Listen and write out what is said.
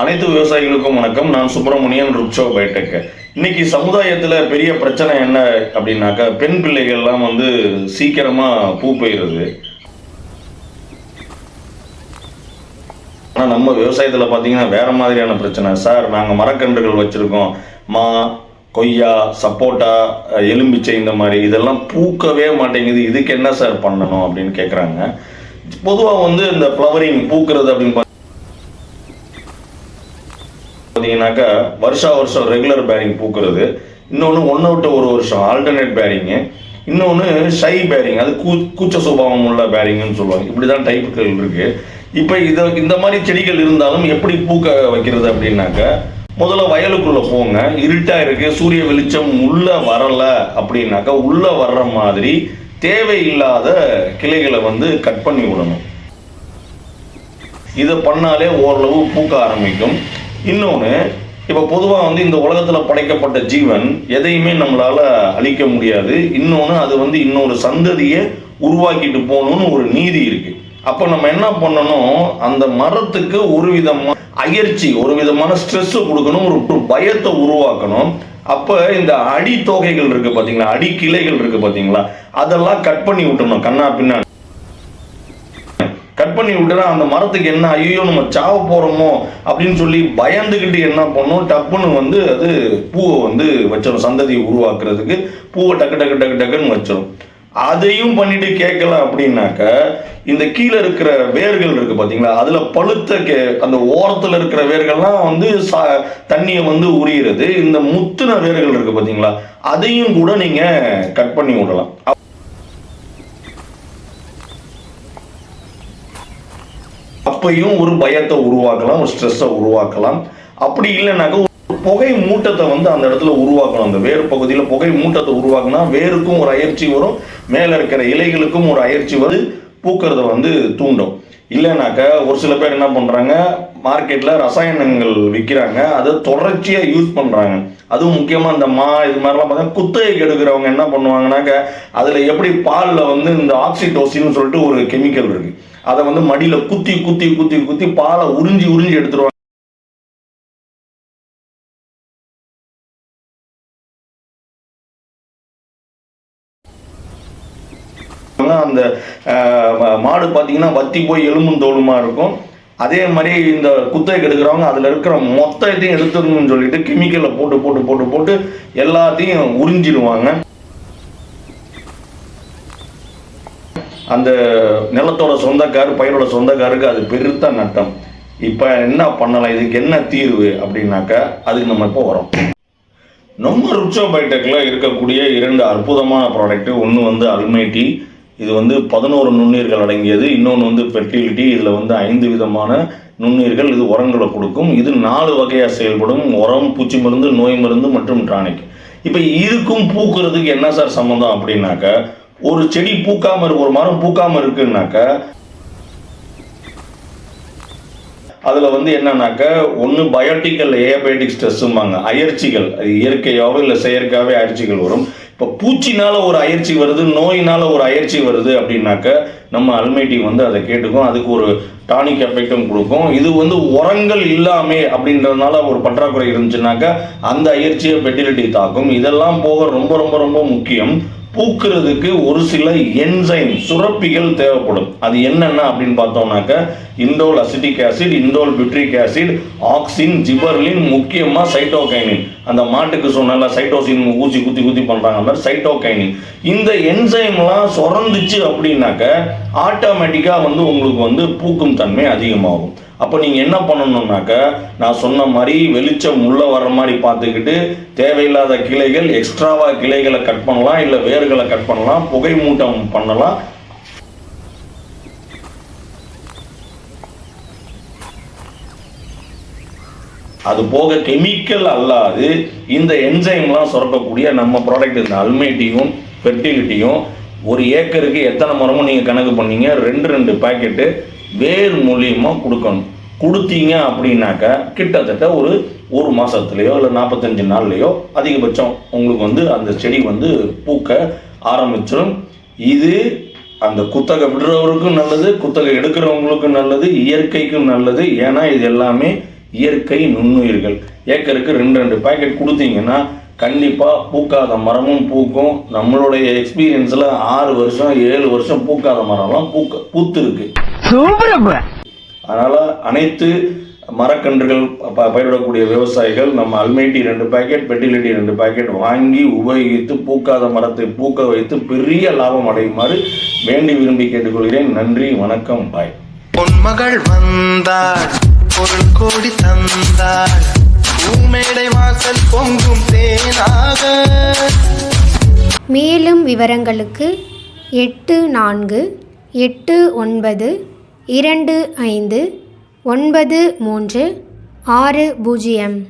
அனைத்து விவசாயிகளுக்கும் வணக்கம். நான் சுப்பிரமணியன் ருக்ஷோ பைடெக் இன்னைக்கு சமுதாயத்தில் பெரிய பிரச்சனை என்ன அப்படின்னாக்கா பெண் பிள்ளைகள்லாம் வந்து சீக்கிரமாக பூ போயிடுது ஆனால் நம்ம விவசாயத்தில் பார்த்தீங்கன்னா வேற மாதிரியான பிரச்சனை. சார் நாங்கள் மரக்கன்றுகள் வச்சுருக்கோம். மா கொய்யா சப்போட்டா எலும்பிச்சை இந்த மாதிரி. இதெல்லாம் பூக்கவே மாட்டேங்குது. இதுக்கு என்ன சார் பண்ணணும் அப்படின்னு கேட்குறாங்க பொதுவாக வந்து இந்த ஃப்ளவரிங் பூக்கிறது அப்படின்னு பார்த்தீங்கன்னாக்கா வருஷா வருஷம் ரெகுலர் பேரிங் பூக்கிறது. இன்னொன்று ஒன் அவுட் ஒரு வருஷம் ஆல்டர்னேட் பேரிங்கு இன்னொன்று ஷை பேரிங் அது கூ கூச்ச சுபாவம் உள்ள பேரிங்னு சொல்லுவாங்க. இப்படி தான் டைப்புகள் இருக்குது இப்போ இதை இந்த மாதிரி செடிகள் இருந்தாலும் எப்படி பூக்க வைக்கிறது அப்படின்னாக்கா முதல்ல வயலுக்குள்ளே போங்க. இருட்டாக இருக்கு சூரிய வெளிச்சம் உள்ளே வரலை அப்படின்னாக்கா உள்ளே வர்ற மாதிரி தேவையில்லாத கிளைகளை வந்து கட் பண்ணி விடணும். இதை பண்ணாலே ஓரளவு பூக்க ஆரம்பிக்கும். இன்னொன்று இப்போ பொதுவாக வந்து இந்த உலகத்தில் படைக்கப்பட்ட ஜீவன் எதையுமே நம்மளால அழிக்க முடியாது. இன்னொன்று அது வந்து இன்னொரு சந்ததியை உருவாக்கிட்டு போகணும்னு ஒரு நீதி இருக்குது அப்போ நம்ம என்ன பண்ணணும்? அந்த மரத்துக்கு ஒரு விதமான அயற்சி ஒரு விதமான ஸ்ட்ரெஸ்ஸு கொடுக்கணும் ஒரு பயத்தை உருவாக்கணும். அப்போ இந்த அடி தொகைகள் இருக்குது பார்த்தீங்களா அடி கிளைகள் இருக்குது பார்த்தீங்களா அதெல்லாம் கட் பண்ணி விட்டணும் கண்ணா பின்னாடி. பண்ணி விட்டுனா அந்த மரத்துக்கு என்ன ஐயோ நம்ம சாவ போகிறோமோ அப்படின்னு சொல்லி பயந்துக்கிட்டு என்ன பண்ணும்? டப்புன்னு வந்து அது பூவை வந்து வச்சிடும் சந்ததியை உருவாக்குறதுக்கு பூவை டக்கு டக்கு டக்கு டக்குன்னு வச்சிடும் அதையும் பண்ணிட்டு கேட்கல அப்படின்னாக்க இந்த கீழே இருக்கிற வேர்கள் இருக்கு பார்த்தீங்களா அதில் பழுத்த கே அந்த ஓரத்தில் இருக்கிற வேர்கள்லாம் வந்து சா தண்ணியை வந்து உரியிறது. இந்த முத்துன வேர்கள் இருக்கு பார்த்தீங்களா அதையும் கூட நீங்கள் கட் பண்ணி விடலாம். அப்பையும் ஒரு பயத்தை உருவாக்கலாம் ஒரு ஸ்ட்ரெஸ்ஸை உருவாக்கலாம். அப்படி இல்லைனாக்க ஒரு புகை மூட்டத்தை வந்து அந்த இடத்துல உருவாக்கணும். அந்த வேறு பகுதியில் புகை மூட்டத்தை உருவாக்கினா வேருக்கும் ஒரு அயற்சி வரும் மேலே இருக்கிற இலைகளுக்கும் ஒரு அயற்சி வந்து பூக்கிறத வந்து தூண்டும். இல்லைனாக்க ஒரு சில பேர் என்ன பண்ணுறாங்க மார்க்கெட்டில் ரசாயனங்கள் விற்கிறாங்க அதை தொடர்ச்சியாக யூஸ் பண்ணுறாங்க அதுவும் முக்கியமாக இந்த மா இது மாதிரிலாம் பார்த்தா குத்தகைக்கு எடுக்கிறவங்க என்ன பண்ணுவாங்கனாக்க அதில் எப்படி பாலில் வந்து இந்த ஆக்சிடோசின்னு சொல்லிட்டு ஒரு கெமிக்கல் இருக்குது அதை வந்து மடியில் குத்தி குத்தி குத்தி குத்தி பாலை உறிஞ்சி உறிஞ்சி எடுத்துருவாங்க. அந்த மாடு பார்த்தீங்கன்னா வத்தி போய் எலும்பும் தோலுமா இருக்கும். அதே மாதிரி இந்த குத்தகைக்கு எடுக்கிறவங்க அதில் இருக்கிற மொத்தத்தையும் எடுத்துருங்கன்னு சொல்லிட்டு கெமிக்கலை போட்டு போட்டு போட்டு போட்டு எல்லாத்தையும் உறிஞ்சிடுவாங்க. அந்த நிலத்தோட சொந்தக்காரு பயிரோட சொந்தக்காருக்கு அது பெருத்த நட்டம். இப்போ என்ன பண்ணலாம்? இதுக்கு என்ன தீர்வு? அப்படின்னாக்கா அதுக்கு நம்ம இப்போ வரோம். நம்ம ருச்சோ பைடெக்ல இருக்கக்கூடிய இரண்டு அற்புதமான ப்ராடக்ட்டு ஒன்று வந்து அல்மைட்டி இது வந்து பதினோரு நுண்ணீர்கள் அடங்கியது. இன்னொன்று வந்து ஃபெர்டிலிட்டி இதில் வந்து ஐந்து விதமான நுண்ணீர்கள் இது உரங்களை கொடுக்கும். இது நாலு வகையாக செயல்படும். உரம் பூச்சி மருந்து நோய் மருந்து மற்றும் டானிக் இப்போ இதுக்கும் பூக்கிறதுக்கு என்ன சார் சம்மந்தம் அப்படின்னாக்க ஒரு செடி பூக்காம இருக்கு ஒரு மரம் பூக்காம இருக்குன்னாக்க அதில் வந்து என்னன்னாக்க ஒன்று பயோட்டிக்கல் ஏபயோட்டிக் ஸ்ட்ரெஸ்ஸும்பாங்க அயற்சிகள் அது இயற்கையாகவோ இல்லை செயற்கையாகவே அயற்சிகள் வரும். இப்போ பூச்சினால ஒரு அயற்சி வருது நோயினால ஒரு அயற்சி வருது அப்படின்னாக்க நம்ம அல்மைட்டி வந்து அதை கேட்டுக்கும் அதுக்கு ஒரு டானிக் எஃபெக்டும் கொடுக்கும். இது வந்து உரங்கள் இல்லாமே அப்படின்றதுனால ஒரு பற்றாக்குறை இருந்துச்சுனாக்க அந்த அயற்சியை ஃபெர்டிலிட்டி தாக்கும். இதெல்லாம் போக ரொம்ப ரொம்ப ரொம்ப முக்கியம். பூக்கிறதுக்கு ஒரு சில என்சைம் சுரப்பிகள் தேவைப்படும். அது என்னென்ன அப்படின்னு பார்த்தோம்னாக்க indole acetic acid indole butyric acid auxin gibberellin முக்கியமாக சைட்டோகைனின் அந்த மாட்டுக்கு சொன்னால சைட்டோசின் ஊசி குத்தி குத்தி பண்ணுறாங்க மாதிரி சைட்டோகைனின் இந்த என்சைம்லாம் சுரந்துச்சு அப்படின்னாக்க ஆட்டோமேட்டிக்காக வந்து உங்களுக்கு வந்து பூக்கும் தன்மை அதிகமாகும். அப்போ நீங்கள் என்ன பண்ணணும்னாக்க நான் சொன்ன மாதிரி வெளிச்சம் உள்ளே வர மாதிரி பார்த்துக்கிட்டு தேவையில்லாத கிளைகள் எக்ஸ்ட்ராவாக கிளைகளை கட் பண்ணலாம் இல்லை வேர்களை கட் பண்ணலாம் புகை மூட்டம் பண்ணலாம். அது போக கெமிக்கல் அல்லாது இந்த என்சைம்லாம் சுரக்கக்கூடிய நம்ம ப்ராடக்ட் இந்த அல்மைட்டியும் ஃபெர்டிலிட்டியும் ஒரு ஏக்கருக்கு எத்தனை மரமும் நீங்கள் கணக்கு பண்ணீங்க? ரெண்டு ரெண்டு பாக்கெட்டு வேர் மூலியமாக கொடுக்கணும். கொடுத்தீங்க அப்படின்னாக்க கிட்டத்தட்ட ஒரு ஒரு மாதத்துலேயோ இல்லை நாற்பத்தஞ்சு நாள்லேயோ அதிகபட்சம் உங்களுக்கு வந்து அந்த செடி வந்து பூக்க ஆரம்பிச்சிடும் இது அந்த குத்தகை விடுறவருக்கும் நல்லது குத்தகை எடுக்கிறவங்களுக்கும் நல்லது இயற்கைக்கும் நல்லது. ஏன்னா இது எல்லாமே இயற்கை நுண்ணுயிர்கள். ஏக்கருக்கு ரெண்டு ரெண்டு பாக்கெட் கொடுத்தீங்கன்னா கண்டிப்பாக பூக்காத மரமும் பூக்கும். நம்மளுடைய எக்ஸ்பீரியன்ஸில் ஆறு வருஷம் ஏழு வருஷம் பூக்காத மரம்லாம் பூக்க பூத்துருக்கு. இருக்கு அதனால் அனைத்து மரக்கன்றுகள் ப- பயிரிடக்கூடிய விவசாயிகள் நம்ம அல்மைட்டி ரெண்டு பாக்கெட் பெட்டிலிட்டி ரெண்டு பாக்கெட் வாங்கி உபயோகித்து பூக்காத மரத்தை பூக்க வைத்து பெரிய லாபம் அடையுமாறு வேண்டி விரும்பி கேட்டுக்கொள்கிறேன். நன்றி வணக்கம் பாய் பொன்மகள் வந்தாள் பொருள் கோடி தந்தாள் பூமேடை வாசல் பொங்கும் தேனாக. மேலும் விவரங்களுக்கு எட்டு நான்கு எட்டு ஒன்பது இரண்டு ஐந்து ஒன்பது மூன்று ஆறு பூஜ்ஜியம்.